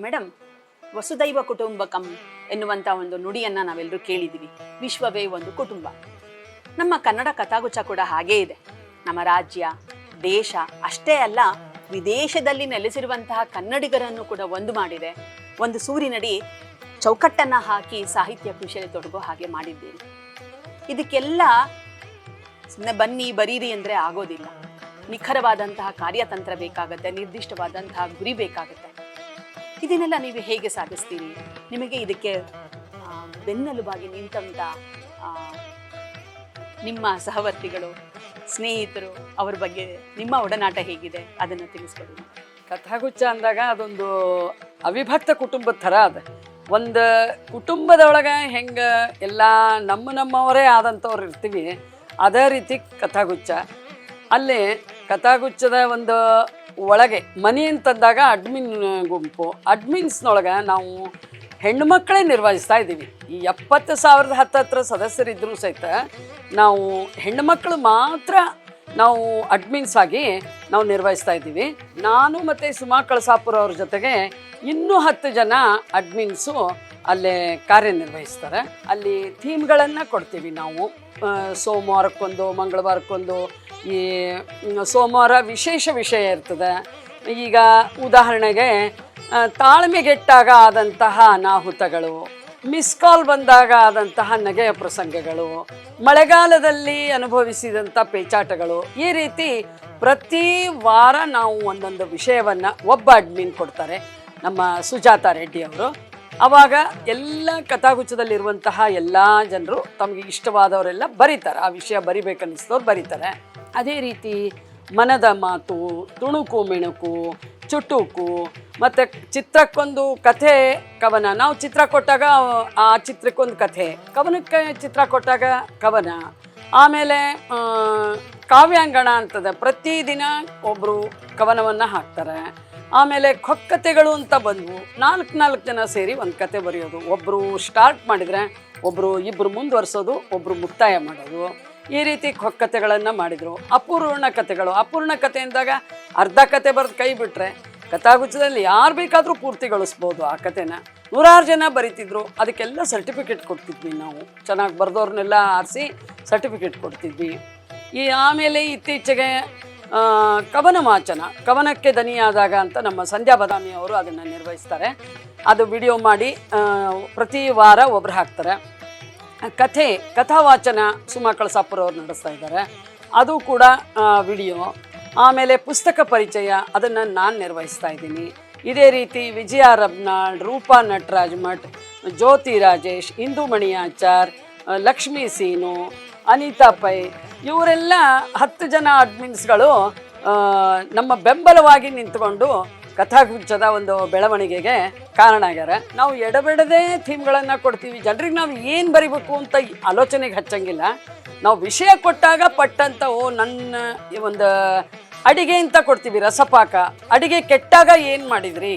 Madam ವಸುದೈವ ಕುಟುಂಬಕಂ ಎನ್ನುವಂತ ಒಂದು ನುಡಿಯನ್ನ ನಾವೆಲ್ಲರೂ ಕೇಳಿದೀವಿ. ವಿಶ್ವವೇ ಒಂದು ಕುಟುಂಬ. ನಮ್ಮ ಕನ್ನಡ ಕಥಾಗುಚ್ಛ ಕೂಡ ಹಾಗೇ ಇದೆ. ನಮ್ಮ ರಾಜ್ಯ, ದೇಶ ಅಷ್ಟೇ ಅಲ್ಲ, ವಿದೇಶದಲ್ಲಿ ನೆಲೆಸಿರುವಂತಹ ಕನ್ನಡಿಗರನ್ನು ಕೂಡ ಒಂದು ಮಾಡಿದೆ. ಒಂದು ಸೂರಿನಡಿ ಚೌಕಟ್ಟನ್ನ ಹಾಕಿ ಸಾಹಿತ್ಯ ಕೃಷಿಯಲ್ಲಿ ತೊಡಗೋ ಹಾಗೆ ಮಾಡಿದ್ದೀರಿ ಇದಕ್ಕೆಲ್ಲ ಬನ್ನಿ, ಬರೀರಿ ಅಂದ್ರೆ ಆಗೋದಿಲ್ಲ. ನಿಖರವಾದಂತಹ ಕಾರ್ಯತಂತ್ರ ಬೇಕಾಗತ್ತೆ, ನಿರ್ದಿಷ್ಟವಾದಂತಹ ಗುರಿ ಬೇಕಾಗತ್ತೆ. ಇದನ್ನೆಲ್ಲ ನೀವು ಹೇಗೆ ಸಾಧಿಸ್ತೀರಿ? ನಿಮಗೆ ಇದಕ್ಕೆ ಬೆನ್ನೆಲುಬಾಗಿ ನಿಂತಂತ ನಿಮ್ಮ ಸಹವರ್ತಿಗಳು, ಸ್ನೇಹಿತರು ಅವ್ರ ಬಗ್ಗೆ ನಿಮ್ಮ ಒಡನಾಟ ಹೇಗಿದೆ? ಅದನ್ನು ತಿಳಿಸ್ಕೊಡಿ. ಕಥಾಗುಚ್ಛ ಅಂದಾಗ ಅದೊಂದು ಅವಿಭಕ್ತ ಕುಟುಂಬದ ಥರ ಅದು. ಒಂದು ಕುಟುಂಬದೊಳಗೆ ಹೆಂಗೆ ಎಲ್ಲ ನಮ್ಮ ನಮ್ಮವರೇ ಆದಂಥವ್ರು ಇರ್ತೀವಿ, ಅದೇ ರೀತಿ ಕಥಾಗುಚ್ಛ. ಅಲ್ಲಿ ಕಥಾಗುಚ್ಛದ ಒಂದು ಒಳಗೆ ಮನಿ ಅಂತಂದಾಗ ಅಡ್ಮಿನ್ ಗುಂಪು ಅಡ್ಮಿನ್ಸ್ನೊಳಗೆ ನಾವು ಹೆಣ್ಣುಮಕ್ಕಳೇ ನಿರ್ವಹಿಸ್ತಾ ಇದ್ದೀವಿ. ಈ ಎಪ್ಪತ್ತು ಸಾವಿರದ ಹತ್ತತ್ರ ಸದಸ್ಯರಿದ್ದರೂ ಸಹಿತ ನಾವು ಹೆಣ್ಣುಮಕ್ಕಳು ಮಾತ್ರ ನಾವು ಅಡ್ಮಿನ್ಸ್ ಆಗಿ ನಾವು ನಿರ್ವಹಿಸ್ತಾ ಇದ್ದೀವಿ. ನಾನು ಮತ್ತು ಸುಮಾ ಕಳಸಾಪುರ ಅವ್ರ ಜೊತೆಗೆ ಇನ್ನೂ ಹತ್ತು ಜನ ಅಡ್ಮಿನ್ಸು ಅಲ್ಲೇ ಕಾರ್ಯನಿರ್ವಹಿಸ್ತಾರೆ. ಅಲ್ಲಿ ಥೀಮ್ಗಳನ್ನು ಕೊಡ್ತೀವಿ ನಾವು. ಸೋಮವಾರಕ್ಕೊಂದು, ಮಂಗಳವಾರಕ್ಕೊಂದು ಈ ಸೋಮವಾರ ವಿಶೇಷ ವಿಷಯ ಇರ್ತದೆ. ಈಗ ಉದಾಹರಣೆಗೆ ತಾಳ್ಮೆಗೆಟ್ಟಾಗ ಆದಂತಹ ಅನಾಹುತಗಳು ಮಿಸ್ ಕಾಲ್ ಬಂದಾಗ ಆದಂತಹ ನಗೆಯ ಪ್ರಸಂಗಗಳು, ಮಳೆಗಾಲದಲ್ಲಿ ಅನುಭವಿಸಿದಂಥ ಪೇಚಾಟಗಳು, ಈ ರೀತಿ ಪ್ರತಿ ವಾರ ನಾವು ಒಂದೊಂದು ವಿಷಯವನ್ನು ಒಬ್ಬ ಅಡ್ಮಿನ್ ಕೊಡ್ತಾರೆ, ನಮ್ಮ ಸುಜಾತ ರೆಡ್ಡಿ ಅವರು. ಅವಾಗ ಎಲ್ಲ ಕಥಾಗುಚ್ಛದಲ್ಲಿರುವಂತಹ ಎಲ್ಲ ಜನರು ತಮಗೆ ಇಷ್ಟವಾದವರೆಲ್ಲ ಬರೀತಾರೆ. ಆ ವಿಷಯ ಬರಿಬೇಕನ್ನಿಸ್ತವ್ರು ಬರೀತಾರೆ. ಅದೇ ರೀತಿ ಮನದ ಮಾತು, ತುಣುಕು, ಮಿಣುಕು, ಚುಟುಕು, ಮತ್ತು ಚಿತ್ರಕ್ಕೊಂದು ಕಥೆ, ಕವನ. ನಾವು ಚಿತ್ರ ಕೊಟ್ಟಾಗ ಆ ಚಿತ್ರಕ್ಕೊಂದು ಕಥೆ. ಕವನಕ್ಕೆ ಚಿತ್ರ ಕೊಟ್ಟಾಗ ಕವನ. ಆಮೇಲೆ ಕಾವ್ಯಾಂಗಣ ಅಂತದೆ. ಪ್ರತಿದಿನ ಒಬ್ಬರು ಕವನವನ್ನು ಹಾಕ್ತಾರೆ. ಆಮೇಲೆ ಕೊಕ್ಕತೆಗಳು ಅಂತ ಬಂದವು. ನಾಲ್ಕು ನಾಲ್ಕು ಜನ ಸೇರಿ ಒಂದು ಕತೆ ಬರೆಯೋದು. ಒಬ್ಬರು ಸ್ಟಾರ್ಟ್ ಮಾಡಿದರೆ ಒಬ್ಬರು ಇಬ್ಬರು ಮುಂದುವರ್ಸೋದು ಒಬ್ಬರು ಮುಕ್ತಾಯ ಮಾಡೋದು. ಈ ರೀತಿ ಕಥೆಗಳನ್ನು ಮಾಡಿದರು. ಅಪೂರ್ಣ ಕಥೆಗಳು. ಅಪೂರ್ಣ ಕಥೆ ಅಂದಾಗ ಅರ್ಧ ಕತೆ ಬರೆದು ಕೈ ಬಿಟ್ಟರೆ ಕಥಾಗುಚ್ಛದಲ್ಲಿ ಯಾರು ಬೇಕಾದರೂ ಪೂರ್ತಿಗೊಳಿಸ್ಬೋದು ಆ ಕಥೆನ. ನೂರಾರು ಜನ ಬರಿತಿದ್ರು. ಅದಕ್ಕೆಲ್ಲ ಸರ್ಟಿಫಿಕೇಟ್ ಕೊಡ್ತಿದ್ವಿ ನಾವು. ಚೆನ್ನಾಗಿ ಬರೆದವ್ರನ್ನೆಲ್ಲ ಆರಿಸಿ ಸರ್ಟಿಫಿಕೇಟ್ ಕೊಡ್ತಿದ್ವಿ. ಈ ಆಮೇಲೆ ಇತ್ತೀಚೆಗೆ ಕವನ ವಾಚನ. ಕವನಕ್ಕೆ ದನಿಯಾದಾಗ ಅಂತ ನಮ್ಮ ಸಂಧ್ಯಾ ಬದಾಮಿ ಅವರು ಅದನ್ನು ನಿರ್ವಹಿಸ್ತಾರೆ. ಅದು ವಿಡಿಯೋ ಮಾಡಿ ಪ್ರತಿ ವಾರ ಒಬ್ರು ಹಾಕ್ತಾರೆ. ಕಥೆ, ಕಥಾವಾಚನ ಸುಮಾ ಕಳಸಾಪುರ ಅವರು ನಡೆಸ್ತಾ ಇದ್ದಾರೆ. ಅದು ಕೂಡ ವಿಡಿಯೋ. ಆಮೇಲೆ ಪುಸ್ತಕ ಪರಿಚಯ, ಅದನ್ನು ನಾನು ನಿರ್ವಹಿಸ್ತಾ ಇದ್ದೀನಿ. ಇದೇ ರೀತಿ ವಿಜಯ ರಬ್ನಾಳ್ ರೂಪಾ ನಟರಾಜ್ ಮಠ್, ಜ್ಯೋತಿ ರಾಜೇಶ್ ಇಂದುಮಣಿ ಆಚಾರ್ ಲಕ್ಷ್ಮೀ ಸೀನು, ಅನಿತಾ ಪೈ, ಇವರೆಲ್ಲ ಹತ್ತು ಜನ ಅಡ್ಮಿನ್ಸ್ಗಳು ನಮ್ಮ ಬೆಂಬಲವಾಗಿ ನಿಂತ್ಕೊಂಡು ಕಥಾಗುಚ್ಛದ ಒಂದು ಬೆಳವಣಿಗೆಗೆ ಕಾರಣ ಆಗ್ಯಾರ. ನಾವು ಎಡಬಿಡದೆ ಥೀಮ್ಗಳನ್ನು ಕೊಡ್ತೀವಿ. ಜನರಿಗೆ ನಾವು ಏನು ಬರಿಬೇಕು ಅಂತ ಆಲೋಚನೆಗೆ ಹಚ್ಚಂಗಿಲ್ಲ. ನಾವು ವಿಷಯ ಕೊಟ್ಟಾಗ ಪಟ್ಟಂತ, ಓ, ನನ್ನ ಒಂದು ಅಡಿಗೆ ಅಂತ ಕೊಡ್ತೀವಿ, ರಸಪಾಕ. ಅಡಿಗೆ ಕೆಟ್ಟಾಗ ಏನು ಮಾಡಿದ್ರಿ?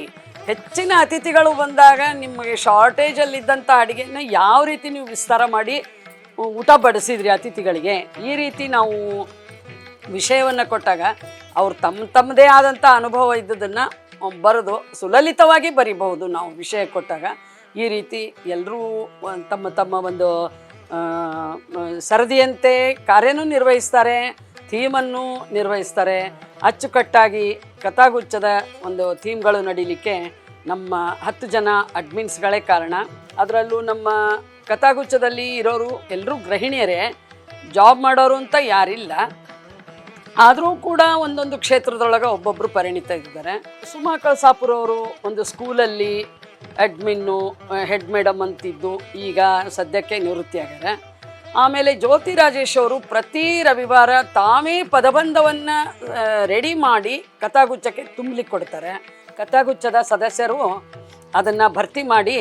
ಹೆಚ್ಚಿನ ಅತಿಥಿಗಳು ಬಂದಾಗ ನಿಮಗೆ ಶಾರ್ಟೇಜಲ್ಲಿದ್ದಂಥ ಅಡಿಗೆನ ಯಾವ ರೀತಿ ನೀವು ವಿಸ್ತಾರ ಮಾಡಿ ಊಟ ಬಡಿಸಿದ್ರಿ ಅತಿಥಿಗಳಿಗೆ? ಈ ರೀತಿ ನಾವು ವಿಷಯವನ್ನು ಕೊಟ್ಟಾಗ ಅವ್ರು ತಮ್ಮ ತಮ್ಮದೇ ಆದಂಥ ಅನುಭವ ಇದ್ದದನ್ನು ಬರೆದು ಸುಲಲಿತವಾಗಿ ಬರಿಬಹುದು ನಾವು ವಿಷಯ ಕೊಟ್ಟಾಗ. ಈ ರೀತಿ ಎಲ್ಲರೂ ತಮ್ಮ ತಮ್ಮ ಒಂದು ಸರದಿಯಂತೆ ಕಾರ್ಯನೂ ನಿರ್ವಹಿಸ್ತಾರೆ, ಥೀಮನ್ನು ನಿರ್ವಹಿಸ್ತಾರೆ. ಅಚ್ಚುಕಟ್ಟಾಗಿ ಕಥಾಗುಚ್ಛದ ಒಂದು ಥೀಮ್ಗಳು ನಡೀಲಿಕ್ಕೆ ನಮ್ಮ ಹತ್ತು ಜನ ಅಡ್ಮಿನ್ಸ್ಗಳೇ ಕಾರಣ. ಅದರಲ್ಲೂ ನಮ್ಮ ಕಥಾಗುಚ್ಛದಲ್ಲಿ ಇರೋರು ಎಲ್ಲರೂ ಗೃಹಿಣಿಯರೇ. ಜಾಬ್ ಮಾಡೋರು ಅಂತ ಯಾರಿಲ್ಲ. ಆದರೂ ಕೂಡ ಒಂದೊಂದು ಕ್ಷೇತ್ರದೊಳಗೆ ಒಬ್ಬೊಬ್ಬರು ಪರಿಣಿತ ಇದ್ದಾರೆ. ಸುಮಾ ಕಳಸಾಪುರ ಅವರು ಒಂದು ಸ್ಕೂಲಲ್ಲಿ ಅಡ್ಮಿನ್ನು ಹೆಡ್ ಮೇಡಮ್ ಅಂತಿದ್ದು ಈಗ ಸದ್ಯಕ್ಕೆ ನಿವೃತ್ತಿ ಆಗ್ಯಾರೆ. ಆಮೇಲೆ ಜ್ಯೋತಿ ರಾಜೇಶ್ ಅವರು ಪ್ರತಿ ರವಿವಾರ ತಾವೇ ಪದಬಂಧವನ್ನು ರೆಡಿ ಮಾಡಿ ಕಥಾಗುಚ್ಛಕ್ಕೆ ತುಂಬಲಿಕ್ಕೆ ಕೊಡ್ತಾರೆ. ಕಥಾಗುಚ್ಛದ ಸದಸ್ಯರು ಅದನ್ನು ಭರ್ತಿ ಮಾಡಿ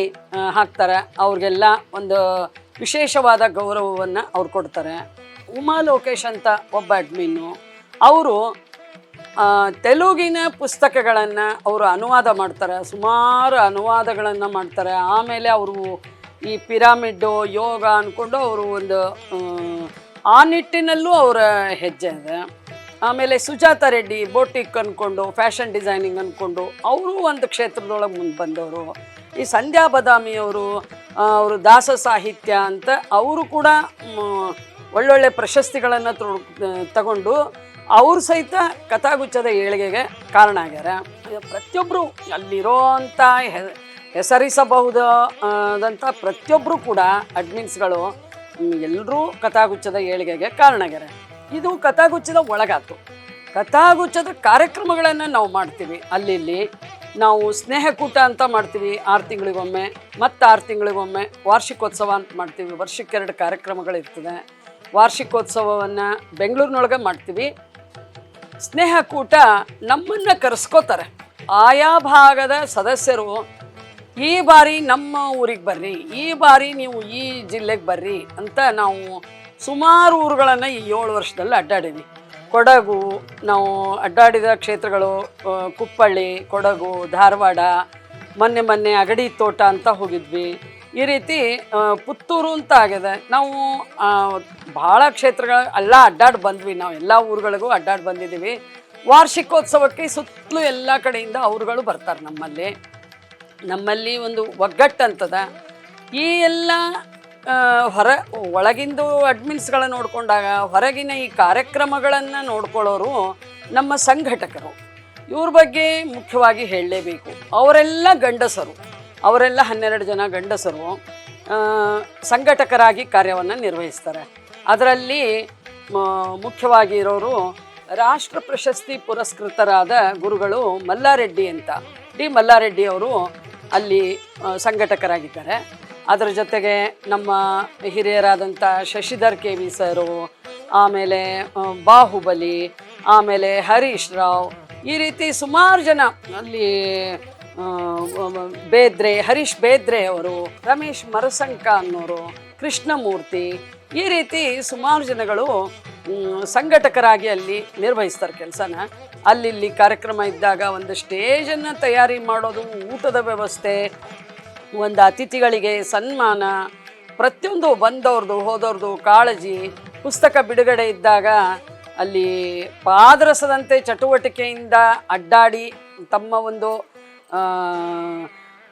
ಹಾಕ್ತಾರೆ. ಅವ್ರಿಗೆಲ್ಲ ಒಂದು ವಿಶೇಷವಾದ ಗೌರವವನ್ನು ಅವ್ರು ಕೊಡ್ತಾರೆ. ಉಮಾ ಲೋಕೇಶ್ ಅಂತ ಒಬ್ಬ ಅಡ್ಮಿನ್ನು ಅವರು ತೆಲುಗಿನ ಪುಸ್ತಕಗಳನ್ನು ಅವರು ಅನುವಾದ ಮಾಡ್ತಾರೆ. ಸುಮಾರು ಅನುವಾದಗಳನ್ನು ಮಾಡ್ತಾರೆ. ಆಮೇಲೆ ಅವರು ಈ ಪಿರಾಮಿಡ್ಡು ಯೋಗ ಅಂದ್ಕೊಂಡು ಅವರು ಒಂದು ಆ, ನಿಟ್ಟಿನಲ್ಲೂ ಅವರ ಹೆಜ್ಜೆ ಇದೆ. ಆಮೇಲೆ ಸುಜಾತ ರೆಡ್ಡಿ ಬೋಟಿಕ್ ಅಂದ್ಕೊಂಡು ಫ್ಯಾಷನ್ ಡಿಸೈನಿಂಗ್ ಅಂದ್ಕೊಂಡು ಅವರು ಒಂದು ಕ್ಷೇತ್ರದೊಳಗೆ ಮುಂದೆ ಬಂದವರು. ಈ ಸಂಧ್ಯಾ ಬದಾಮಿಯವರು ಅವರು ದಾಸ ಸಾಹಿತ್ಯ ಅಂತ ಅವರು ಕೂಡ ಒಳ್ಳೊಳ್ಳೆ ಪ್ರಶಸ್ತಿಗಳನ್ನು ತಗೊಂಡು ಅವರು ಸಹಿತ ಕಥಾಗುಚ್ಛದ ಏಳಿಗೆಗೆ ಕಾರಣ ಆಗ್ಯಾರ. ಪ್ರತಿಯೊಬ್ಬರು ಅಲ್ಲಿರೋ ಹೆಸರಿಸಬಹುದು ಆದಂಥ ಪ್ರತಿಯೊಬ್ಬರು ಕೂಡ ಅಡ್ಮಿನ್ಸ್ಗಳು ಎಲ್ಲರೂ ಕಥಾಗುಚ್ಛದ ಏಳಿಗೆಗೆ ಕಾರಣ ಆಗ್ಯಾರ. ಇದು ಕಥಾಗುಚ್ಛದ ಒಳಗಾತು. ಕಥಾಗುಚ್ಛದ ಕಾರ್ಯಕ್ರಮಗಳನ್ನು ನಾವು ಮಾಡ್ತೀವಿ. ಅಲ್ಲಿ ನಾವು ಸ್ನೇಹಕೂಟ ಅಂತ ಮಾಡ್ತೀವಿ ಆರು ತಿಂಗಳಿಗೊಮ್ಮೆ, ಮತ್ತು ಆರು ತಿಂಗಳಿಗೊಮ್ಮೆ ವಾರ್ಷಿಕೋತ್ಸವ ಅಂತ ಮಾಡ್ತೀವಿ. ವರ್ಷಕ್ಕೆ ಎರಡು ಕಾರ್ಯಕ್ರಮಗಳಿರ್ತದೆ. ವಾರ್ಷಿಕೋತ್ಸವವನ್ನು ಬೆಂಗಳೂರಿನೊಳಗೆ ಮಾಡ್ತೀವಿ. ಸ್ನೇಹಕೂಟ ನಮ್ಮನ್ನು ಕರೆಸ್ಕೋತಾರೆ. ಆಯಾ ಭಾಗದ ಸದಸ್ಯರು, ಈ ಬಾರಿ ನಮ್ಮ ಊರಿಗೆ ಬರ್ರಿ, ಈ ಬಾರಿ ನೀವು ಈ ಜಿಲ್ಲೆಗೆ ಬರ್ರಿ ಅಂತ ನಾವು ಸುಮಾರು ಊರುಗಳನ್ನು ಈ ಏಳು ವರ್ಷದಲ್ಲಿ ಅಡ್ಡಾಡಿದ್ವಿ. ಕೊಡಗು, ನಾವು ಅಡ್ಡಾಡಿದ ಕ್ಷೇತ್ರಗಳು ಕುಪ್ಪಳ್ಳಿ, ಕೊಡಗು, ಧಾರವಾಡ, ಮೊನ್ನೆ ಮೊನ್ನೆ ಅಗಡಿ ತೋಟ ಅಂತ ಹೋಗಿದ್ವಿ. ಈ ರೀತಿ ಪುತ್ತೂರು ಅಂತ ಆಗಿದೆ. ನಾವು ಭಾಳ ಕ್ಷೇತ್ರಗಳ ಎಲ್ಲ ಅಡ್ಡಾಡಿ ಬಂದ್ವಿ. ನಾವು ಎಲ್ಲ ಊರುಗಳಿಗೂ ಅಡ್ಡಾಡಿ ಬಂದಿದ್ದೀವಿ. ವಾರ್ಷಿಕೋತ್ಸವಕ್ಕೆ ಸುತ್ತಲೂ ಎಲ್ಲ ಕಡೆಯಿಂದ ಅವರುಗಳು ಬರ್ತಾರೆ ನಮ್ಮಲ್ಲಿ. ನಮ್ಮಲ್ಲಿ ಒಂದು ಒಗ್ಗಟ್ಟಂತದ ಈ ಎಲ್ಲ ಹೊರ, ಒಳಗಿಂದು ಅಡ್ಮಿನ್ಸ್ಗಳ ನೋಡಿಕೊಂಡಾಗ, ಹೊರಗಿನ ಈ ಕಾರ್ಯಕ್ರಮಗಳನ್ನು ನೋಡ್ಕೊಳ್ಳೋರು ನಮ್ಮ ಸಂಘಟಕರು. ಇವ್ರ ಬಗ್ಗೆ ಮುಖ್ಯವಾಗಿ ಹೇಳಲೇಬೇಕು. ಅವರೆಲ್ಲ ಗಂಡಸರು. ಅವರೆಲ್ಲ ಹನ್ನೆರಡು ಜನ ಗಂಡಸರು ಸಂಘಟಕರಾಗಿ ಕಾರ್ಯವನ್ನು ನಿರ್ವಹಿಸ್ತಾರೆ. ಅದರಲ್ಲಿ ಮುಖ್ಯವಾಗಿ ಇರೋರು ರಾಷ್ಟ್ರ ಪ್ರಶಸ್ತಿ ಪುರಸ್ಕೃತರಾದ ಗುರುಗಳು ಮಲ್ಲಾರೆಡ್ಡಿ ಅಂತ. ಡಿ ಮಲ್ಲಾರೆಡ್ಡಿ ಅವರು ಅಲ್ಲಿ ಸಂಘಟಕರಾಗಿದ್ದಾರೆ. ಅದರ ಜೊತೆಗೆ ನಮ್ಮ ಹಿರಿಯರಾದಂಥ ಶಶಿಧರ್ ಕೆ ವಿ ಸರು, ಆಮೇಲೆ ಬಾಹುಬಲಿ, ಆಮೇಲೆ ಹರೀಶ್ ರಾವ್, ಈ ರೀತಿ ಸುಮಾರು ಜನ ಅಲ್ಲಿ ಬೇದ್ರೆ, ಹರೀಶ್ ಬೇದ್ರೆ ಅವರು, ರಮೇಶ್ ಮರಸಂಕ ಅನ್ನೋರು, ಕೃಷ್ಣಮೂರ್ತಿ, ಈ ರೀತಿ ಸುಮಾರು ಜನಗಳು ಸಂಘಟಕರಾಗಿ ಅಲ್ಲಿ ನಿರ್ವಹಿಸ್ತಾರೆ ಕೆಲಸನ. ಅಲ್ಲಿ ಇಲ್ಲಿ ಕಾರ್ಯಕ್ರಮ ಇದ್ದಾಗ ಒಂದು ಸ್ಟೇಜನ್ನು ತಯಾರಿ ಮಾಡೋದು ಊಟದ ವ್ಯವಸ್ಥೆ, ಒಂದು ಅತಿಥಿಗಳಿಗೆ ಸನ್ಮಾನ, ಪ್ರತಿಯೊಂದು ಬಂದವ್ರದ್ದು ಹೋದವ್ರದ್ದು ಕಾಳಜಿ, ಪುಸ್ತಕ ಬಿಡುಗಡೆ ಇದ್ದಾಗ ಅಲ್ಲಿ ಪಾದರಸದಂತೆ ಚಟುವಟಿಕೆಯಿಂದ ಅಡ್ಡಾಡಿ ತಮ್ಮ ಒಂದು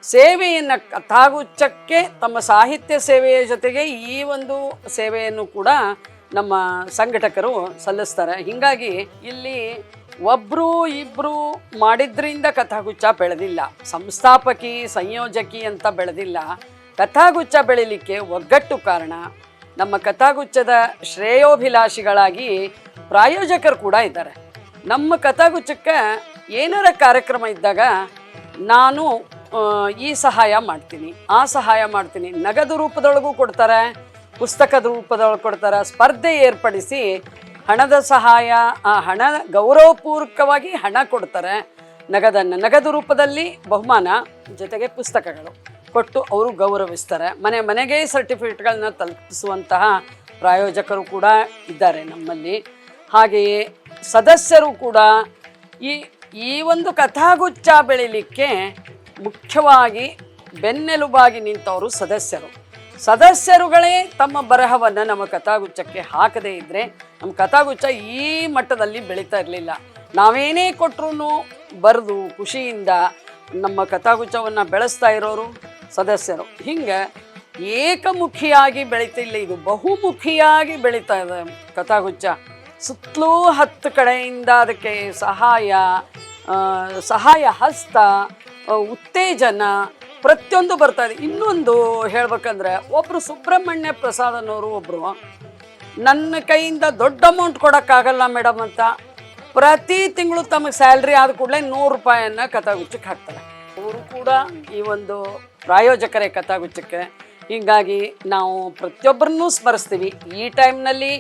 ಸೇವೆಯನ್ನು ತಾಗುಚ್ಚಕ್ಕೆ ತಮ್ಮ ಸಾಹಿತ್ಯ ಸೇವೆಯ ಜೊತೆಗೆ ಈ ಒಂದು ಸೇವೆಯನ್ನು ಕೂಡ ನಮ್ಮ ಸಂಘಟಕರು ಸಲ್ಲಿಸ್ತಾರೆ. ಹೀಗಾಗಿ ಇಲ್ಲಿ ಒಬ್ಬರು ಇಬ್ಬರು ಮಾಡಿದ್ರಿಂದ ಕಥಾಗುಚ್ಛ ಬೆಳೆದಿಲ್ಲ. ಸಂಸ್ಥಾಪಕಿ, ಸಂಯೋಜಕಿ ಅಂತ ಬೆಳೆದಿಲ್ಲ. ಕಥಾಗುಚ್ಛ ಬೆಳಿಲಿಕ್ಕೆ ಒಗ್ಗಟ್ಟು ಕಾರಣ ನಮ್ಮ ಕಥಾಗುಚ್ಛದ ಶ್ರೇಯೋಭಿಲಾಷಿಗಳಾಗಿ ಪ್ರಾಯೋಜಕರು ಕೂಡ ಇದ್ದಾರೆ. ನಮ್ಮ ಕಥಾಗುಚ್ಛಕ್ಕೆ ಏನಾರ ಕಾರ್ಯಕ್ರಮ ಇದ್ದಾಗ ನಾನು ಈ ಸಹಾಯ ಮಾಡ್ತೀನಿ. ಆ ಸಹಾಯ ಮಾಡ್ತೀನಿ. ನಗದು ರೂಪದೊಳಗೂ ಕೊಡ್ತಾರೆ ಪುಸ್ತಕದ ರೂಪದೊಳಗೆ ಕೊಡ್ತಾರೆ. ಸ್ಪರ್ಧೆ ಏರ್ಪಡಿಸಿ ಹಣದ ಸಹಾಯ, ಆ, ಹಣ ಗೌರವಪೂರ್ವಕವಾಗಿ ಹಣ ಕೊಡ್ತಾರೆ. ನಗದನ್ನು, ನಗದು ರೂಪದಲ್ಲಿ ಬಹುಮಾನ ಜೊತೆಗೆ ಪುಸ್ತಕಗಳು ಕೊಟ್ಟು ಅವರು ಗೌರವಿಸ್ತಾರೆ. ಮನೆ, ಮನೆಗೆ ಸರ್ಟಿಫಿಕೇಟ್ಗಳನ್ನ ತಲುಪಿಸುವಂತಹ ಪ್ರಾಯೋಜಕರು ಕೂಡ ಇದ್ದಾರೆ ನಮ್ಮಲ್ಲಿ. ಹಾಗೆಯೇ ಸದಸ್ಯರು ಕೂಡ ಈ ಈ ಒಂದು ಕಥಾಗುಚ್ಚ ಬೆಳಿಲಿಕ್ಕೆ ಮುಖ್ಯವಾಗಿ ಬೆನ್ನೆಲುಬಾಗಿ ನಿಂತವರು ಸದಸ್ಯರು. ಸದಸ್ಯರುಗಳೇ ತಮ್ಮ ಬರಹವನ್ನು ನಮ್ಮ ಕಥಾಗುಚ್ಛಕ್ಕೆ ಹಾಕದೇ ಇದ್ದರೆ ನಮ್ಮ ಕಥಾಗುಚ್ಛ ಈ ಮಟ್ಟದಲ್ಲಿ ಬೆಳೀತಾ ಇರಲಿಲ್ಲ. ನಾವೇನೇ ಕೊಟ್ಟರು ಬರೆದು ಖುಷಿಯಿಂದ ನಮ್ಮ ಕಥಾಗುಚ್ಛವನ್ನು ಬೆಳೆಸ್ತಾ ಇರೋರು ಸದಸ್ಯರು. ಹಿಂಗೆ ಏಕಮುಖಿಯಾಗಿ ಬೆಳೀತಿಲ್ಲ, ಇದು ಬಹುಮುಖಿಯಾಗಿ ಬೆಳೀತಾ ಇದೆ ಕಥಾಗುಚ್ಛ. ಸುತ್ತಲೂ ಹತ್ತು ಕಡೆಯಿಂದ ಅದಕ್ಕೆ ಸಹಾಯ ಸಹಾಯ ಹಸ್ತ ಉತ್ತೇಜನ ಪ್ರತಿಯೊಂದು ಬರ್ತಾ ಇದೆ. ಇನ್ನೊಂದು ಹೇಳ್ಬೇಕಂದ್ರೆ ಒಬ್ಬರು ಸುಬ್ರಹ್ಮಣ್ಯ ಪ್ರಸಾದ್ ಅನ್ನೋರು ಒಬ್ಬರು ನನ್ನ ಕೈಯಿಂದ ದೊಡ್ಡ ಅಮೌಂಟ್ ಕೊಡೋಕ್ಕಾಗಲ್ಲ ಮೇಡಮ್ ಅಂತ ಪ್ರತಿ ತಿಂಗಳು ತಮಗೆ ಸ್ಯಾಲ್ರಿ ಆದ ಕೂಡಲೇ ನೂರು ರೂಪಾಯಿಯನ್ನ ಕಥಾಗುಚ್ಚಕ್ಕೆ ಹಾಕ್ತಾರೆ. ಅವರು ಕೂಡ ಈ ಒಂದು ಪ್ರಾಯೋಜಕರೇ ಕಥಾಗುಚ್ಚಕ್ಕೆ ಹೀಗಾಗಿ ನಾವು ಪ್ರತಿಯೊಬ್ಬರನ್ನೂ ಸ್ಮರಿಸ್ತೀವಿ. ಈ ಟೈಮ್ನಲ್ಲಿ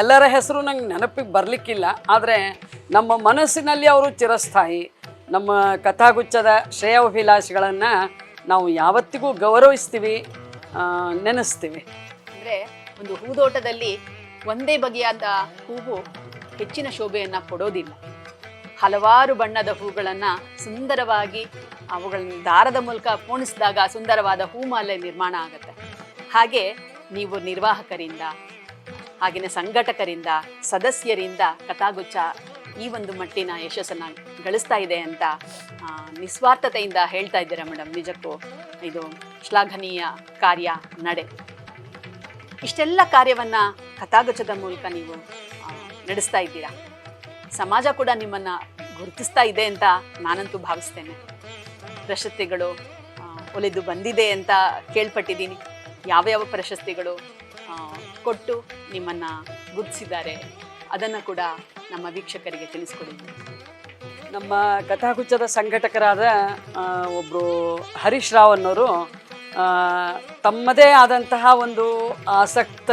ಎಲ್ಲರ ಹೆಸರು ನಂಗೆ ನೆನಪಿಗೆ ಬರಲಿಕ್ಕಿಲ್ಲ, ಆದರೆ ನಮ್ಮ ಮನಸ್ಸಿನಲ್ಲಿ ಅವರು ಚಿರಸ್ಥಾಯಿ. ನಮ್ಮ ಕಥಾಗುಚ್ಛದ ಶ್ರೇಯೋಭಿಲಾಷಿಗಳನ್ನು ನಾವು ಯಾವತ್ತಿಗೂ ಗೌರವಿಸ್ತೀವಿ ನೆನೆಸ್ತೀವಿ. ಅಂದರೆ ಒಂದು ಹೂದೋಟದಲ್ಲಿ ಒಂದೇ ಬಗೆಯಾದ ಹೂವು ಹೆಚ್ಚಿನ ಶೋಭೆಯನ್ನು ಕೊಡೋದಿಲ್ಲ. ಹಲವಾರು ಬಣ್ಣದ ಹೂಗಳನ್ನು ಸುಂದರವಾಗಿ ಅವುಗಳನ್ನ ದಾರದ ಮೂಲಕ ಪೋಣಿಸಿದಾಗ ಸುಂದರವಾದ ಹೂಮಾಲೆ ನಿರ್ಮಾಣ ಆಗುತ್ತೆ. ಹಾಗೆ ನೀವು ನಿರ್ವಾಹಕರಿಂದ ಹಾಗೆಯೇ ಸಂಘಟಕರಿಂದ, ಸದಸ್ಯರಿಂದ ಕಥಾಗುಚ್ಛ ಈ ಒಂದು ಮಟ್ಟಿನ ಯಶಸ್ಸನ್ನು ಗಳಿಸ್ತಾ ಇದೆ ಅಂತ ನಿಸ್ವಾರ್ಥತೆಯಿಂದ ಹೇಳ್ತಾ ಇದ್ದೀರಾ ಮೇಡಮ್ ನಿಜಕ್ಕೂ ಇದು ಶ್ಲಾಘನೀಯ ಕಾರ್ಯ ನಡೆ. ಇಷ್ಟೆಲ್ಲ ಕಾರ್ಯವನ್ನು ಕಥಾಗುಚ್ಛದ ಮೂಲಕ ನೀವು ನಡೆಸ್ತಾ ಇದ್ದೀರಾ? ಸಮಾಜ ಕೂಡ ನಿಮ್ಮನ್ನು ಗುರುತಿಸ್ತಾ ಇದೆ ಅಂತ ನಾನಂತೂ ಭಾವಿಸ್ತೇನೆ. ಪ್ರಶಸ್ತಿಗಳು ಒಲಿದು ಬಂದಿದೆ ಅಂತ ಕೇಳ್ಪಟ್ಟಿದ್ದೀನಿ. ಯಾವ್ಯಾವ ಪ್ರಶಸ್ತಿಗಳು ಕೊಟ್ಟು ನಿಮ್ಮನ್ನ ಗುರುತಿಸಿದ್ದಾರೆ ಅದನ್ನು ಕೂಡ ನಮ್ಮ ವೀಕ್ಷಕರಿಗೆ ತಿಳಿಸ್ಕೊಡಿ. ನಮ್ಮ ಕಥಾಗುಚ್ಛದ ಸಂಘಟಕರಾದ ಒಬ್ಬರು ಹರೀಶ್ ರಾವ್ ಅನ್ನೋರು ತಮ್ಮದೇ ಆದಂತಹ ಒಂದು ಆಸಕ್ತ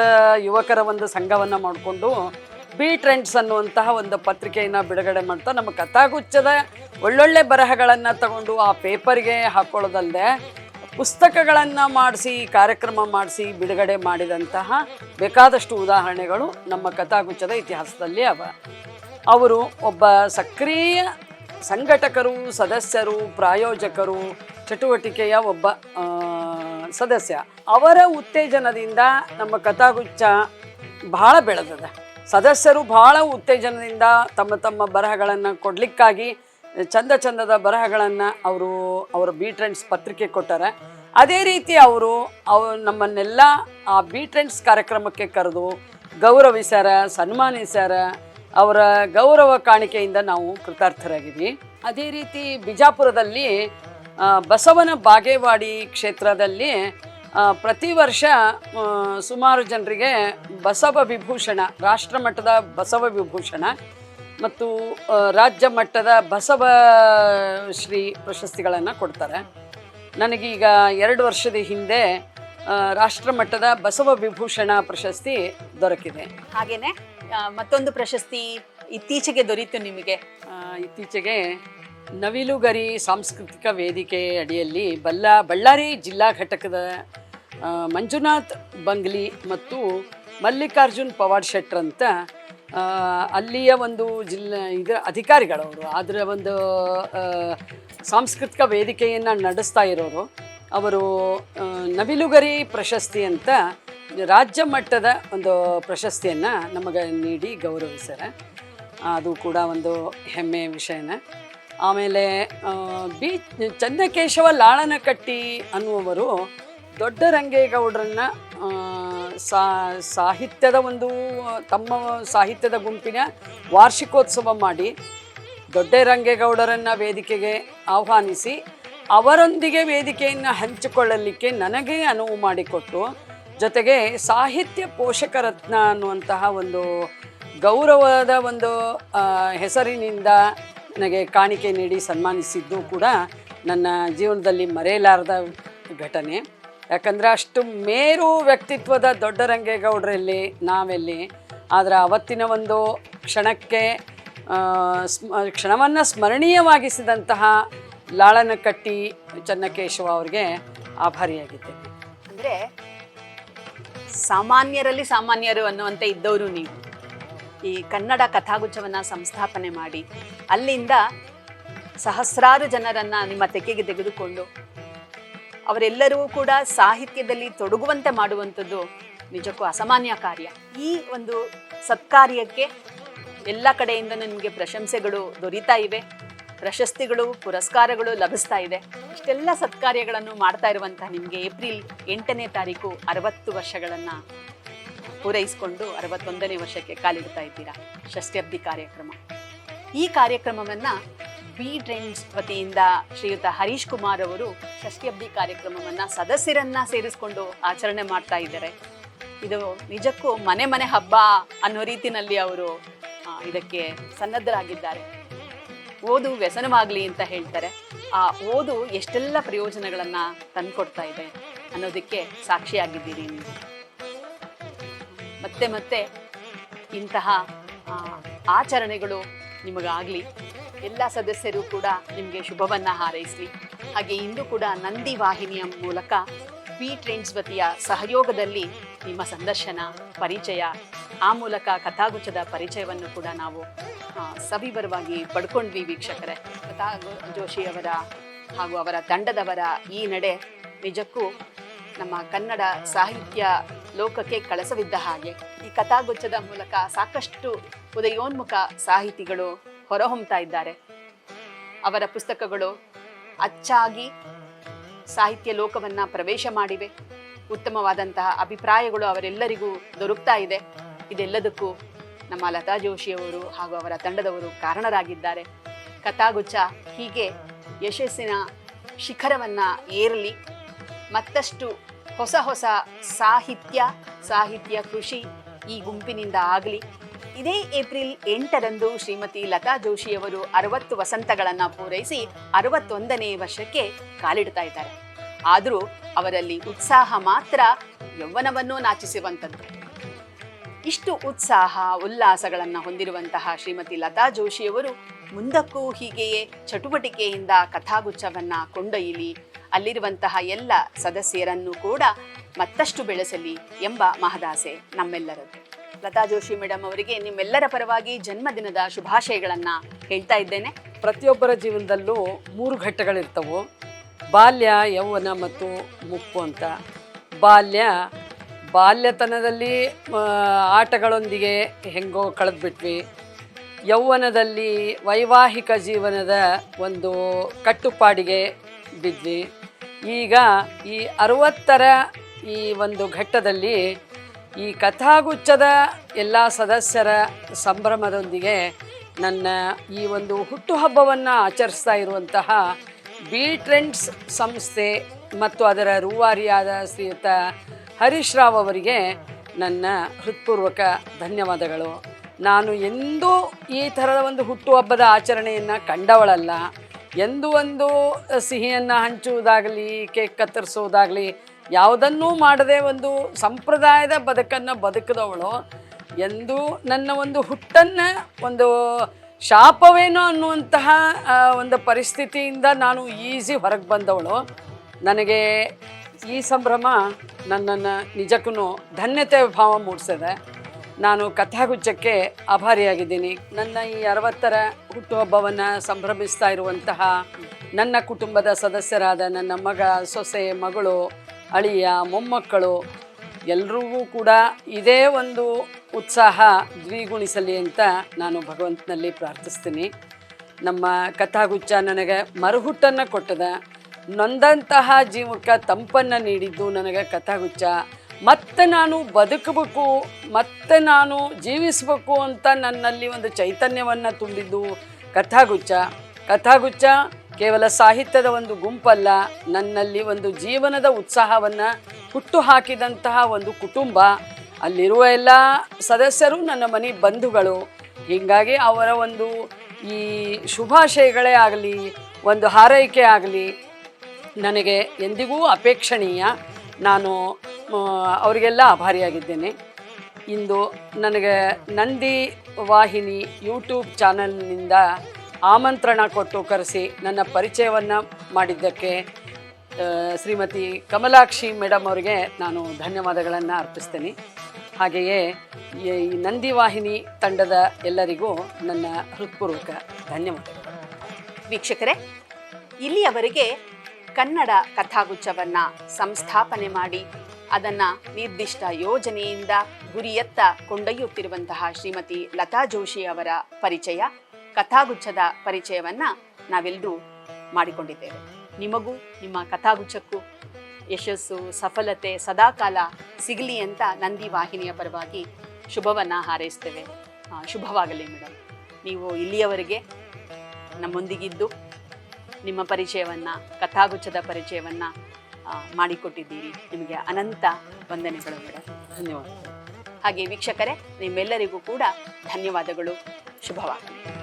ಯುವಕರ ಒಂದು ಸಂಘವನ್ನು ಮಾಡಿಕೊಂಡು ಬಿ ಟ್ರೆಂಡ್ಸ್ ಅನ್ನುವಂತಹ ಒಂದು ಪತ್ರಿಕೆಯನ್ನು ಬಿಡುಗಡೆ ಮಾಡ್ತಾ ನಮ್ಮ ಕಥಾಗುಚ್ಛದ ಒಳ್ಳೊಳ್ಳೆ ಬರಹಗಳನ್ನು ತಗೊಂಡು ಆ ಪೇಪರ್ಗೆ ಹಾಕೊಳ್ಳೋದಲ್ಲದೆ ಪುಸ್ತಕಗಳನ್ನು ಮಾಡಿಸಿ, ಕಾರ್ಯಕ್ರಮ ಮಾಡಿಸಿ, ಬಿಡುಗಡೆ ಮಾಡಿದಂತಹ ಬೇಕಾದಷ್ಟು ಉದಾಹರಣೆಗಳು ನಮ್ಮ ಕಥಾಗುಚ್ಛದ ಇತಿಹಾಸದಲ್ಲಿ ಅವ. ಅವರು ಒಬ್ಬ ಸಕ್ರಿಯ ಸಂಘಟಕರು, ಸದಸ್ಯರು, ಪ್ರಾಯೋಜಕರು, ಚಟುವಟಿಕೆಯ ಒಬ್ಬ ಸದಸ್ಯ. ಅವರ ಉತ್ತೇಜನದಿಂದ ನಮ್ಮ ಕಥಾಗುಚ್ಛ ಬಹಳ ಬೆಳೆದಿದೆ. ಸದಸ್ಯರು ಬಹಳ ಉತ್ತೇಜನದಿಂದ ತಮ್ಮ ತಮ್ಮ ಬರಹಗಳನ್ನು ಕೊಡಲಿಕ್ಕಾಗಿ ಚಂದ ಚಂದದ ಬರಹಗಳನ್ನು ಅವರು, ಅವರ ಬಿ ಟ್ರೆಂಡ್ಸ್ ಪತ್ರಿಕೆ ಕೊಟ್ಟಾರೆ, ಅದೇ ರೀತಿ ಅವರು, ಅವ ನಮ್ಮನ್ನೆಲ್ಲ ಆ ಬಿ ಟ್ರೆಂಡ್ಸ್ ಕಾರ್ಯಕ್ರಮಕ್ಕೆ ಕರೆದು ಗೌರವಿಸ್ಯಾರ, ಸನ್ಮಾನಿಸ್ಯಾರ, ಅವರ ಗೌರವ ಕಾಣಿಕೆಯಿಂದ ನಾವು ಕೃತಾರ್ಥರಾಗಿದ್ವಿ. ಅದೇ ರೀತಿ ಬಿಜಾಪುರದಲ್ಲಿ ಬಸವನ ಬಾಗೇವಾಡಿ ಕ್ಷೇತ್ರದಲ್ಲಿ ಪ್ರತಿ ವರ್ಷ ಸುಮಾರು ಜನರಿಗೆ ಬಸವ ವಿಭೂಷಣ, ರಾಷ್ಟ್ರಮಟ್ಟದ ಬಸವ ವಿಭೂಷಣ ಮತ್ತು ರಾಜ್ಯ ಮಟ್ಟದ ಬಸವ ಶ್ರೀ ಪ್ರಶಸ್ತಿಗಳನ್ನು ಕೊಡ್ತಾರೆ. ನನಗೀಗ ಎರಡು ವರ್ಷದ ಹಿಂದೆ ರಾಷ್ಟ್ರ ಮಟ್ಟದ ಬಸವ ವಿಭೂಷಣ ಪ್ರಶಸ್ತಿ ದೊರಕಿದೆ. ಹಾಗೇನೆ ಮತ್ತೊಂದು ಪ್ರಶಸ್ತಿ ಇತ್ತೀಚೆಗೆ ದೊರೀತು ನಿಮಗೆ? ಇತ್ತೀಚೆಗೆ ನವಿಲುಗರಿ ಸಾಂಸ್ಕೃತಿಕ ವೇದಿಕೆ ಅಡಿಯಲ್ಲಿ ಬಲ್ಲ ಬಳ್ಳಾರಿ ಜಿಲ್ಲಾ ಘಟಕದ ಮಂಜುನಾಥ್ ಬಂಗ್ಲಿ ಮತ್ತು ಮಲ್ಲಿಕಾರ್ಜುನ್ ಪವಾಡ್ ಶೆಟ್ರ್ ಅಂತ ಅಲ್ಲಿಯ ಒಂದು ಜಿಲ್ಲಾ, ಇದರ ಅಧಿಕಾರಿಗಳವರು ಅದರ ಒಂದು ಸಾಂಸ್ಕೃತಿಕ ವೇದಿಕೆಯನ್ನು ನಡೆಸ್ತಾ ಇರೋರು, ಅವರು ನವಿಲುಗರಿ ಪ್ರಶಸ್ತಿ ಅಂತ ರಾಜ್ಯ ಮಟ್ಟದ ಒಂದು ಪ್ರಶಸ್ತಿಯನ್ನು ನಮಗೆ ನೀಡಿ ಗೌರವಿಸ್ಯಾರ. ಅದು ಕೂಡ ಒಂದು ಹೆಮ್ಮೆಯ ವಿಷಯನ. ಆಮೇಲೆ ಬಿ ಚನ್ನಕೇಶವ ಲಾಳನಕಟ್ಟಿ ಅನ್ನುವರು ದೊಡ್ಡ ರಂಗೇಗೌಡರನ್ನ ಸಾಹಿತ್ಯದ ಒಂದು, ತಮ್ಮ ಸಾಹಿತ್ಯದ ಗುಂಪಿನ ವಾರ್ಷಿಕೋತ್ಸವ ಮಾಡಿ ದೊಡ್ಡ ರಂಗೇಗೌಡರನ್ನ ವೇದಿಕೆಗೆ ಆಹ್ವಾನಿಸಿ, ಅವರೊಂದಿಗೆ ವೇದಿಕೆಯನ್ನು ಹಂಚಿಕೊಳ್ಳಲಿಕ್ಕೆ ನನಗೆ ಅನುವು ಮಾಡಿಕೊಟ್ಟು, ಜೊತೆಗೆ ಸಾಹಿತ್ಯ ಪೋಷಕರತ್ನ ಅನ್ನುವಂತಹ ಒಂದು ಗೌರವದ ಒಂದು ಹೆಸರಿನಿಂದ ನನಗೆ ಕಾಣಿಕೆ ನೀಡಿ ಸನ್ಮಾನಿಸಿದ್ದು ಕೂಡ ನನ್ನ ಜೀವನದಲ್ಲಿ ಮರೆಯಲಾರದ ಘಟನೆ. ಯಾಕಂದರೆ ಅಷ್ಟು ಮೇರು ವ್ಯಕ್ತಿತ್ವದ ದೊಡ್ಡ ರಂಗೇಗೌಡರಲ್ಲಿ ನಾವೆಲ್ಲಿ. ಆದರೆ ಅವತ್ತಿನ ಒಂದು ಕ್ಷಣಕ್ಕೆ ಸ್ಮ, ಕ್ಷಣವನ್ನು ಸ್ಮರಣೀಯವಾಗಿಸಿದಂತಹ ಲಾಳನಕಟ್ಟಿ ಚನ್ನಕೇಶವ ಅವ್ರಿಗೆ ಆಭಾರಿಯಾಗಿದ್ದೇನೆ ಅಂದರೆ ಸಾಮಾನ್ಯರಲ್ಲಿ ಸಾಮಾನ್ಯರು ಅನ್ನುವಂತೆ ಇದ್ದವರು ನೀವು. ಈ ಕನ್ನಡ ಕಥಾಗುಚ್ಛವನ್ನು ಸಂಸ್ಥಾಪನೆ ಮಾಡಿ, ಅಲ್ಲಿಂದ ಸಹಸ್ರಾರು ಜನರನ್ನು ನಿಮ್ಮ ತೆಕ್ಕೆಗೆ ತೆಗೆದುಕೊಂಡು ಅವರೆಲ್ಲರೂ ಕೂಡ ಸಾಹಿತ್ಯದಲ್ಲಿ ತೊಡಗುವಂತೆ ಮಾಡುವಂಥದ್ದು ನಿಜಕ್ಕೂ ಅಸಾಮಾನ್ಯ ಕಾರ್ಯ. ಈ ಒಂದು ಸತ್ಕಾರ್ಯಕ್ಕೆ ಎಲ್ಲ ಕಡೆಯಿಂದ ನಿಮಗೆ ಪ್ರಶಂಸೆಗಳು ದೊರೀತಾ ಇವೆ. ಪ್ರಶಸ್ತಿಗಳು, ಪುರಸ್ಕಾರಗಳು ಲಭಿಸ್ತಾ ಇದೆ. ಇಷ್ಟೆಲ್ಲ ಸತ್ಕಾರ್ಯಗಳನ್ನು ಮಾಡ್ತಾ ಇರುವಂತಹ ನಿಮಗೆ ಏಪ್ರಿಲ್ ಎಂಟನೇ ತಾರೀಕು ಅರವತ್ತು ವರ್ಷಗಳನ್ನು ಪೂರೈಸಿಕೊಂಡು ಅರವತ್ತೊಂದನೇ ವರ್ಷಕ್ಕೆ ಕಾಲಿಡ್ತಾ ಇದ್ದೀರಾ. ಷಷ್ಟಿ ಕಾರ್ಯಕ್ರಮ. ಈ ಕಾರ್ಯಕ್ರಮವನ್ನ ಬಿ ಟ್ರೆಂಡ್ಸ್ ವತಿಯಿಂದ ಶ್ರೀಯುತ ಹರೀಶ್ ಕುಮಾರ್ ಅವರು ಷಷ್ಠಿ ಹಬ್ಬಿ ಕಾರ್ಯಕ್ರಮವನ್ನು ಸದಸ್ಯರನ್ನ ಸೇರಿಸಿಕೊಂಡು ಆಚರಣೆ ಮಾಡ್ತಾ ಇದ್ದಾರೆ. ಇದು ನಿಜಕ್ಕೂ ಮನೆ ಮನೆ ಹಬ್ಬ ಅನ್ನೋ ರೀತಿನಲ್ಲಿ ಅವರು ಇದಕ್ಕೆ ಸನ್ನದ್ಧರಾಗಿದ್ದಾರೆ. ಓದು ವ್ಯಸನವಾಗಲಿ ಅಂತ ಹೇಳ್ತಾರೆ. ಆ ಓದು ಎಷ್ಟೆಲ್ಲ ಪ್ರಯೋಜನಗಳನ್ನು ತಂದ್ಕೊಡ್ತಾ ಇದೆ ಅನ್ನೋದಕ್ಕೆ ಸಾಕ್ಷಿಯಾಗಿದ್ದೀರಿ ನೀವು. ಮತ್ತೆ ಮತ್ತೆ ಇಂತಹ ಆಚರಣೆಗಳು ನಿಮಗಾಗಲಿ. ಎಲ್ಲ ಸದಸ್ಯರು ಕೂಡ ನಿಮಗೆ ಶುಭವನ್ನ ಹಾರೈಸಲಿ. ಹಾಗೆ ಇಂದು ಕೂಡ ನಂದಿ ವಾಹಿನಿಯ ಮೂಲಕ ಬಿ ಟ್ರೆಂಡ್ಸ್ ವತಿಯ ಸಹಯೋಗದಲ್ಲಿ ನಿಮ್ಮ ಸಂದರ್ಶನ, ಪರಿಚಯ, ಆ ಮೂಲಕ ಕಥಾಗುಚ್ಛದ ಪರಿಚಯವನ್ನು ಕೂಡ ನಾವು ಸವಿವರವಾಗಿ ಪಡ್ಕೊಂಡ್ವಿ ವೀಕ್ಷಕರೇ. ಕಥಾ ಜೋಶಿಯವರ ಹಾಗೂ ಅವರ ತಂಡದವರ ಈ ನಡೆ ನಿಜಕ್ಕೂ ನಮ್ಮ ಕನ್ನಡ ಸಾಹಿತ್ಯ ಲೋಕಕ್ಕೆ ಕಳಸವಿದ್ದ ಹಾಗೆ. ಈ ಕಥಾಗುಚ್ಛದ ಮೂಲಕ ಸಾಕಷ್ಟು ಉದಯೋನ್ಮುಖ ಸಾಹಿತಿಗಳು ಹೊರಹೊಮ್ತಾ ಇದ್ದಾರೆ. ಅವರ ಪುಸ್ತಕಗಳು ಅಚ್ಚಾಗಿ ಸಾಹಿತ್ಯ ಲೋಕವನ್ನ ಪ್ರವೇಶ ಮಾಡಿವೆ. ಉತ್ತಮವಾದಂತಹ ಅಭಿಪ್ರಾಯಗಳು ಅವರೆಲ್ಲರಿಗೂ ದೊರಕ್ತಾ ಇದೆ. ಇದೆಲ್ಲದಕ್ಕೂ ನಮ್ಮ ಲತಾ ಜೋಶಿಯವರು ಹಾಗೂ ಅವರ ತಂಡದವರು ಕಾರಣರಾಗಿದ್ದಾರೆ. ಕಥಾಗುಚ್ಛ ಹೀಗೆ ಯಶಸ್ಸಿನ ಶಿಖರವನ್ನ ಏರಲಿ. ಮತ್ತಷ್ಟು ಹೊಸ ಹೊಸ ಸಾಹಿತ್ಯ ಸಾಹಿತ್ಯ ಕೃಷಿ ಈ ಗುಂಪಿನಿಂದ ಆಗಲಿ. ಇದೇ ಏಪ್ರಿಲ್ ಎಂಟರಂದು ಶ್ರೀಮತಿ ಲತಾ ಜೋಶಿಯವರು ಅರವತ್ತು ವಸಂತಗಳನ್ನು ಪೂರೈಸಿ ಅರವತ್ತೊಂದನೇ ವರ್ಷಕ್ಕೆ ಕಾಲಿಡ್ತಾ ಇದ್ದಾರೆ. ಆದರೂ ಅವರಲ್ಲಿ ಉತ್ಸಾಹ ಮಾತ್ರ ಯೌವನವನ್ನು ನಾಚಿಸುವಂಥದ್ದು. ಇಷ್ಟು ಉತ್ಸಾಹ, ಉಲ್ಲಾಸಗಳನ್ನು ಹೊಂದಿರುವಂತಹ ಶ್ರೀಮತಿ ಲತಾ ಜೋಶಿಯವರು ಮುಂದಕ್ಕೂ ಹೀಗೆಯೇ ಚಟುವಟಿಕೆಯಿಂದ ಕಥಾಗುಚ್ಛವನ್ನು ಕೊಂಡೊಯ್ಯಲಿ, ಅಲ್ಲಿರುವಂತಹ ಎಲ್ಲ ಸದಸ್ಯರನ್ನು ಕೂಡ ಮತ್ತಷ್ಟು ಬೆಳೆಸಲಿ ಎಂಬ ಮಹದಾಸೆ ನಮ್ಮೆಲ್ಲರದ್ದು. ಲತಾ ಜೋಶಿ ಮೇಡಮ್ ಅವರಿಗೆ ನಿಮ್ಮೆಲ್ಲರ ಪರವಾಗಿ ಜನ್ಮದಿನದ ಶುಭಾಶಯಗಳನ್ನ ಹೇಳ್ತಾ ಇದ್ದೇನೆ. ಪ್ರತಿಯೊಬ್ಬರ ಜೀವನದಲ್ಲೂ ಮೂರು ಘಟ್ಟಗಳಿರ್ತವು. ಬಾಲ್ಯ, ಯೌವನ ಮತ್ತು ಮುಪ್ಪು ಅಂತ. ಬಾಲ್ಯ, ಬಾಲ್ಯತನದಲ್ಲಿ ಆಟಗಳೊಂದಿಗೆ ಹೆಂಗೋ ಕಳೆದ್ಬಿಟ್ವಿ. ಯೌವನದಲ್ಲಿ ವೈವಾಹಿಕ ಜೀವನದ ಒಂದು ಕಟ್ಟುಪಾಡಿಗೆ ಬಿದ್ವಿ. ಈಗ ಈ ಅರವತ್ತರ ಈ ಒಂದು ಘಟ್ಟದಲ್ಲಿ ಈ ಕಥಾಗುಚ್ಛದ ಎಲ್ಲ ಸದಸ್ಯರ ಸಂಭ್ರಮದೊಂದಿಗೆ ನನ್ನ ಈ ಒಂದು ಹುಟ್ಟುಹಬ್ಬವನ್ನು ಆಚರಿಸ್ತಾ ಇರುವಂತಹ ಬಿ ಟ್ರೆಂಡ್ಸ್ ಸಂಸ್ಥೆ ಮತ್ತು ಅದರ ರೂವಾರಿಯಾದ ಶ್ರೀಯುತ ಹರೀಶ್ ರಾವ್ ಅವರಿಗೆ ನನ್ನ ಹೃತ್ಪೂರ್ವಕ ಧನ್ಯವಾದಗಳು. ನಾನು ಎಂದೂ ಈ ಥರದ ಒಂದು ಹುಟ್ಟುಹಬ್ಬದ ಆಚರಣೆಯನ್ನು ಕಂಡವಳಲ್ಲ. ಎಂದು ಒಂದು ಸಿಹಿಯನ್ನು ಹಂಚುವುದಾಗಲಿ, ಕೇಕ್ ಕತ್ತರಿಸೋದಾಗಲಿ ಯಾವುದನ್ನೂ ಮಾಡದೆ ಒಂದು ಸಂಪ್ರದಾಯದ ಬದುಕನ್ನು ಬದುಕಿದವಳು. ಎಂದು ನನ್ನ ಒಂದು ಹುಟ್ಟನ್ನು, ಒಂದು ಶಾಪವೇನೋ ಅನ್ನುವಂತಹ ಒಂದು ಪರಿಸ್ಥಿತಿಯಿಂದ ನಾನು ಈಸಿ ಹೊರಗೆ ಬಂದವಳು. ನನಗೆ ಈ ಸಂಭ್ರಮ ನನ್ನನ್ನು ನಿಜಕ್ಕೂ ಧನ್ಯತೆ ಭಾವ ಮೂಡಿಸಿದೆ. ನಾನು ಕಥಾಗುಚ್ಛಕ್ಕೆ ಆಭಾರಿಯಾಗಿದ್ದೀನಿ. ನನ್ನ ಈ ಅರವತ್ತರ ಹುಟ್ಟುಹಬ್ಬವನ್ನು ಸಂಭ್ರಮಿಸ್ತಾ ಇರುವಂತಹ ನನ್ನ ಕುಟುಂಬದ ಸದಸ್ಯರಾದ ನನ್ನ ಮಗ, ಸೊಸೆ, ಮಗಳು ಅಳಿಯ ಮೊಮ್ಮಕ್ಕಳು, ಎಲ್ರಿಗೂ ಕೂಡ ಇದೇ ಒಂದು ಉತ್ಸಾಹ ದ್ವಿಗುಣಿಸಲಿ ಅಂತ ನಾನು ಭಗವಂತನಲ್ಲಿ ಪ್ರಾರ್ಥಿಸ್ತೀನಿ. ನಮ್ಮ ಕಥಾಗುಚ್ಚ ನನಗೆ ಮರುಹುಟ್ಟನ್ನು ಕೊಟ್ಟದ, ನೊಂದಂತಹ ಜೀವಕ್ಕೆ ತಂಪನ್ನು ನೀಡಿದ್ದು ನನಗೆ ಕಥಾಗುಚ್ಚ ಮತ್ತೆ ನಾನು ಬದುಕಬೇಕು, ಮತ್ತೆ ನಾನು ಜೀವಿಸಬೇಕು ಅಂತ ನನ್ನಲ್ಲಿ ಒಂದು ಚೈತನ್ಯವನ್ನು ತುಂಬಿದ್ದು ಕಥಾಗುಚ್ಚ ಕಥಾಗುಚ್ಛ ಕೇವಲ ಸಾಹಿತ್ಯದ ಒಂದು ಗುಂಪಲ್ಲ, ನನ್ನಲ್ಲಿ ಒಂದು ಜೀವನದ ಉತ್ಸಾಹವನ್ನು ಹುಟ್ಟು ಹಾಕಿದಂತಹ ಒಂದು ಕುಟುಂಬ. ಅಲ್ಲಿರುವ ಎಲ್ಲ ಸದಸ್ಯರು, ನನ್ನ ಮನೆ ಬಂಧುಗಳು. ಹೀಗಾಗಿ ಅವರ ಒಂದು ಈ ಶುಭಾಶಯಗಳೇ ಆಗಲಿ, ಒಂದು ಹಾರೈಕೆ ಆಗಲಿ, ನನಗೆ ಎಂದಿಗೂ ಅಪೇಕ್ಷಣೀಯ. ನಾನು ಅವರಿಗೆಲ್ಲ ಆಭಾರಿಯಾಗಿದ್ದೇನೆ. ಇಂದು ನನಗೆ ನಂದಿ ವಾಹಿನಿ ಯೂಟ್ಯೂಬ್ ಚಾನಲ್ನಿಂದ ಆಮಂತ್ರಣ ಕೊಟ್ಟು ಕರೆಸಿ ನನ್ನ ಪರಿಚಯವನ್ನು ಮಾಡಿದ್ದಕ್ಕೆ ಶ್ರೀಮತಿ ಕಮಲಾಕ್ಷಿ ಮೇಡಮ್ ಅವರಿಗೆ ನಾನು ಧನ್ಯವಾದಗಳನ್ನು ಅರ್ಪಿಸ್ತೇನೆ. ಹಾಗೆಯೇ ಈ ನಂದಿವಾಹಿನಿ ತಂಡದ ಎಲ್ಲರಿಗೂ ನನ್ನ ಹೃತ್ಪೂರ್ವಕ ಧನ್ಯವಾದಗಳು. ವೀಕ್ಷಕರೇ, ಇಲ್ಲಿಯವರೆಗೆ ಕನ್ನಡ ಕಥಾಗುಚ್ಛವನ್ನು ಸಂಸ್ಥಾಪನೆ ಮಾಡಿ, ಅದನ್ನು ನಿರ್ದಿಷ್ಟ ಯೋಜನೆಯಿಂದ ಗುರಿಯತ್ತ ಕೊಂಡೊಯ್ಯುತ್ತಿರುವಂತಹ ಶ್ರೀಮತಿ ಲತಾ ಜೋಶಿ ಅವರ ಪರಿಚಯ. ಕಥಾಗುಚ್ಛದ ಪರಿಚಯವನ್ನ ನಾವೆಲ್ಲರೂ ಮಾಡಿಕೊಂಡಿದ್ದೇವೆ. ನಿಮಗೂ ನಿಮ್ಮ ಕಥಾಗುಚ್ಛಕ್ಕೂ ಯಶಸ್ಸು ಸಫಲತೆ ಸದಾಕಾಲ ಸಿಗಲಿ ಅಂತ ನಂದಿ ವಾಹಿನಿಯ ಪರವಾಗಿ ಶುಭವನ್ನು ಹಾರೈಸ್ತೇವೆ. ಶುಭವಾಗಲಿ ಮೇಡಮ್ ನೀವು ಇಲ್ಲಿಯವರೆಗೆ ನಮ್ಮೊಂದಿಗಿದ್ದು ನಿಮ್ಮ ಪರಿಚಯವನ್ನ ಕಥಾಗುಚ್ಛದ ಪರಿಚಯವನ್ನ ಮಾಡಿಕೊಟ್ಟಿದ್ದೀರಿ. ನಿಮಗೆ ಅನಂತ ವಂದನೆಗಳು ಮೇಡಮ್ ಧನ್ಯವಾದ ಹಾಗೆ ವೀಕ್ಷಕರೇ ನಿಮ್ಮೆಲ್ಲರಿಗೂ ಕೂಡ ಧನ್ಯವಾದಗಳು. ಶುಭವಾಗಲಿ.